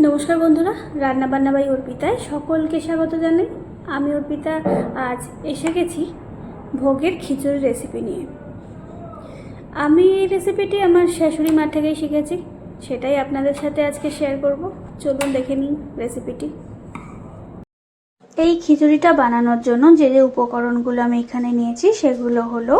নমস্কার বন্ধুরা রান্না বান্না বাই অর্পিতায় সকলকে স্বাগত জানাই। আমি অর্পিতা, আজ এসে গেছি ভোগের খিচুড়ি রেসিপি নিয়ে। আমি এই রেসিপিটি আমার শাশুড়ি মা থেকেই শিখেছি, সেটাই আপনাদের সাথে আজকে শেয়ার করব। চলুন দেখে নিই রেসিপিটি এই খিচুড়িটা বানানোর জন্য যে যে উপকরণগুলো আমি এখানে নিয়েছি, সেগুলো হলো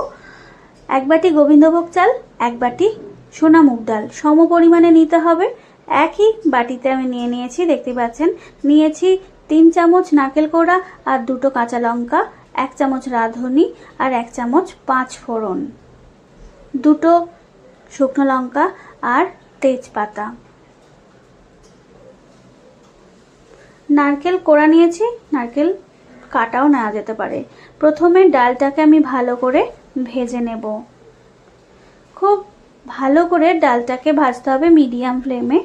এক বাটি গোবিন্দভোগ চাল, এক বাটি সোনা মুগ ডাল। সম পরিমাণে নিতে হবে। একই বাটিতে আমি নিয়ে নিয়েছি, দেখতে পাচ্ছেন। নিয়েছি তিন চামচ নারকেল কোড়া আর দুটো কাঁচা লঙ্কা, এক চামচ রাঁধুনি আর এক চামচ পাঁচ ফোড়ন। দুটো শুকনো লঙ্কা আর তেজপাতা। নারকেল কোড়া নিয়েছি, নারকেল কাটাও নেওয়া যেতে পারে। প্রথমে ডালটাকে আমি ভালো করে ভেজে নেব। খুব ভালো করে ডালটাকে ভাজতে হবে মিডিয়াম ফ্লেমে।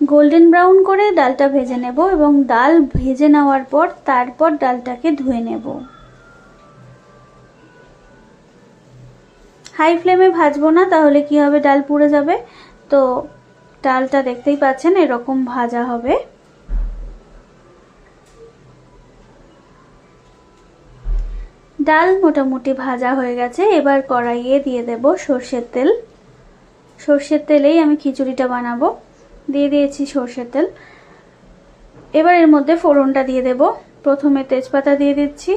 গোল্ডেন ব্রাউন করে ডালটা ভেজে নেব এবং ডাল ভেজে নেওয়ার পর তারপর ডালটাকে ধুয়ে নেব। হাই ফ্লেমে ভাজবো না, তাহলে কি হবে? ডাল পুড়ে যাবে। তো ডালটা দেখতেই পাচ্ছেন, এরকম ভাজা হবে। ডাল মোটামুটি ভাজা হয়ে গেছে, এবার কড়াইয়ে দিয়ে দেব সর্ষের তেল। সর্ষের তেলেই আমি খিচুড়িটা বানাবো। দিয়ে দিয়েছি সর্ষের তেল। এবার এর মধ্যে ফোড়নটা দিয়ে দেব। প্রথমে তেজপাতা দিয়ে দিচ্ছি,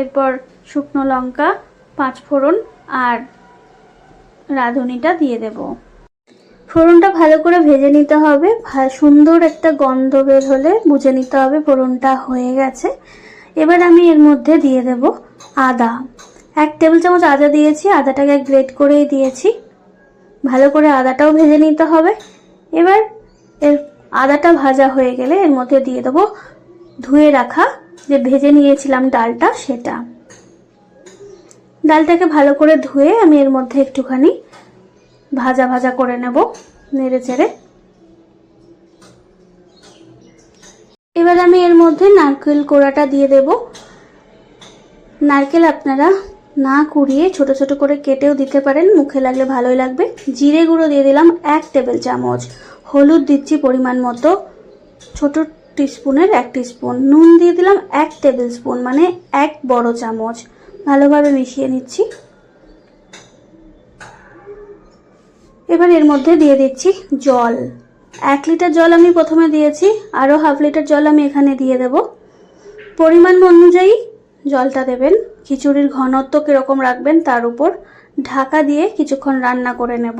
এরপর শুকনো লঙ্কা, পাঁচ ফোড়ন আর রাঁধুনিটা দিয়ে দেব। ফোড়নটা ভালো করে ভেজে নিতে হবে। সুন্দর একটা গন্ধ বের হলে বুঝে নিতে হবে ফোড়নটা হয়ে গেছে। এবার আমি এর মধ্যে দিয়ে দেব আদা। এক টেবিল চামচ আদা দিয়েছি, আদাটাকে গ্রেট করেই দিয়েছি। ভালো করে আদাটাও ভেজে নিতে হবে। এবার এর আদাটা ভাজা হয়ে গেলে এর মধ্যে দিয়ে দেবো ধুয়ে রাখা যে ভেজে নিয়েছিলাম ডালটা, সেটা। ডালটাকে ভালো করে ধুয়ে আমি এর মধ্যে একটুখানি ভাজা ভাজা করে নেব, নেড়ে চেড়ে। এবার আমি এর মধ্যে নারকেল কোড়াটা দিয়ে দেব। নারকেল আপনারা না কুড়িয়ে ছোট ছোট করে কেটেও দিতে পারেন, মুখে লাগলে ভালোই লাগবে। জিরে গুঁড়ো দিয়ে দিলাম এক টেবিল চামচ। হলুদ দিচ্ছি পরিমাণ মতো, ছোট টিস্পুনের এক টিস্পুন। নুন দিয়ে দিলাম এক টেবিল স্পুন মানে এক বড় চামচ। ভালোভাবে মিশিয়ে নিচ্ছি। এবার এর মধ্যে দিয়ে দিচ্ছি জল। এক লিটার জল আমি প্রথমে দিয়েছি আরও হাফ লিটার জল আমি এখানে দিয়ে দেব। পরিমাণ অনুযায়ী জলটা দেবেন, খিচুড়ির ঘনত্ব কীরকম রাখবেন তার উপর। ঢাকা দিয়ে কিছুক্ষণ রান্না করে নেব।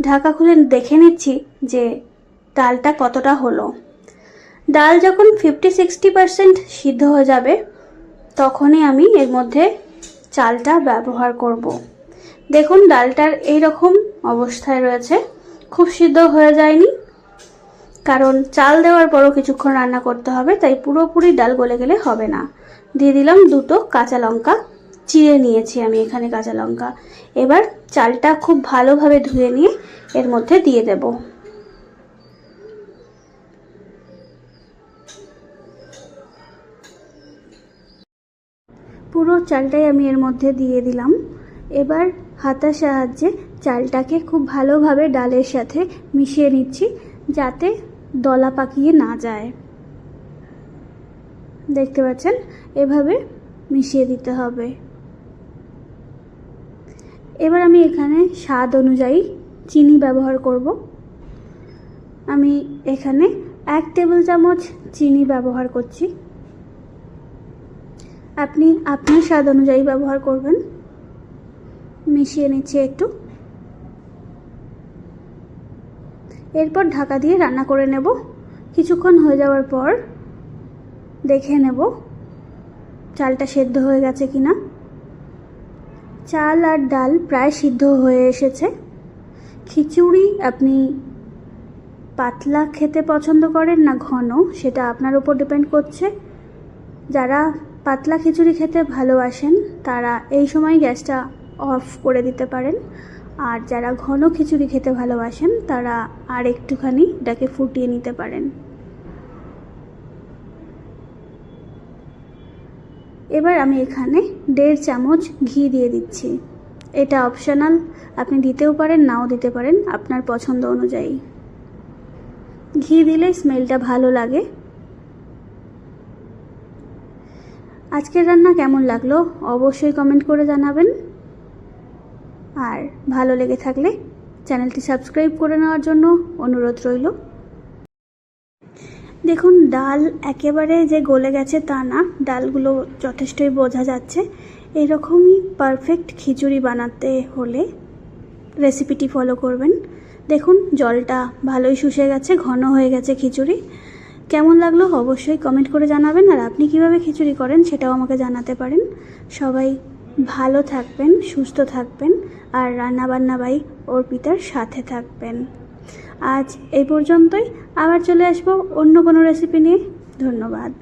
ঢাকা খুলে দেখে নিচ্ছি যে ডালটা কতটা হলো। ডাল যখন ফিফটি সিক্সটি পারসেন্ট সিদ্ধ হয়ে যাবে, তখনই আমি এর মধ্যে চালটা ব্যবহার করব। দেখুন, ডালটার এই রকম অবস্থায় রয়েছে। খুব সিদ্ধ হয়ে যায়নি। কারণ চাল দেওয়ার পরও কিছুক্ষণ রান্না করতে হবে, তাই পুরোপুরি ডাল গলে গেলে হবে না। দিয়ে দিলাম দুটো কাঁচা লঙ্কা। চিড়ে নিয়েছি আমি এখানে কাঁচা লঙ্কা। এবার চালটা খুব ভালোভাবে ধুয়ে নিয়ে এর মধ্যে দিয়ে দেব। পুরো চালটাই আমি এর মধ্যে দিয়ে দিলাম। এবার হাতার সাহায্যে চালটাকে খুব ভালোভাবে ডালের সাথে মিশিয়ে নিচ্ছি যাতে দলা পাকিয়ে না যায়। দেখতে পাচ্ছেন? এভাবে মিশিয়ে দিতে হবে। এবার আমি এখানে স্বাদ অনুযায়ী চিনি ব্যবহার করব। আমি এখানে এক টেবিল চামচ চিনি ব্যবহার করছি। আপনি আপনার স্বাদ অনুযায়ী ব্যবহার করবেন। মিশিয়ে নিচ্ছি একটু। এরপর ঢাকা দিয়ে রান্না করে নেব। কিছুক্ষণ হয়ে যাওয়ার পর দেখে নেব চালটা সেদ্ধ হয়ে গেছে কি না চাল আর ডাল প্রায় সিদ্ধ হয়ে এসেছে। খিচুড়ি আপনি পাতলা খেতে পছন্দ করেন না ঘন, সেটা আপনার উপর ডিপেন্ড করছে। যারা পাতলা খিচুড়ি খেতে ভালোবাসেন, তারা এই সময় গ্যাসটা অফ করে দিতে পারেন। আর যারা ঘন খিচুড়ি খেতে ভালোবাসেন, তারা আর একটুখানি এটাকে ফুটিয়ে নিতে পারেন। এবার আমি এখানে দেড় চামচ ঘি দিয়ে দিচ্ছি। এটা অপশনাল, আপনি দিতেও পারেন, নাও দিতে পারেন, আপনার পছন্দ অনুযায়ী। ঘি দিলে স্মেলটা ভালো লাগে। আজকের রান্না কেমন লাগল, অবশ্যই কমেন্ট করে জানাবেন। আর ভালো লেগে থাকলে চ্যানেলটি সাবস্ক্রাইব করে নেওয়ার জন্য অনুরোধ রইল। দেখুন, ডাল একেবারে যে গলে গেছে তা না, ডালগুলো যথেষ্টই বোঝা যাচ্ছে। এরকমই পারফেক্ট খিচুড়ি বানাতে হলে রেসিপিটি ফলো করবেন। দেখুন, জলটা ভালোই শুষে গেছে, ঘন হয়ে গেছে খিচুড়ি। কেমন লাগল অবশ্যই কমেন্ট করে জানাবেন, আর আপনি কীভাবে খিচুড়ি করেন সেটাও আমাকে জানাতে পারেন। সবাই ভালো থাকবেন, সুস্থ থাকবেন। আর রান্নাবান্না ভাই ওর পিতার সাথে থাকবেন। আজ এই পর্যন্তই। আবার চলে আসব অন্য কোনো রেসিপি নিয়ে। ধন্যবাদ।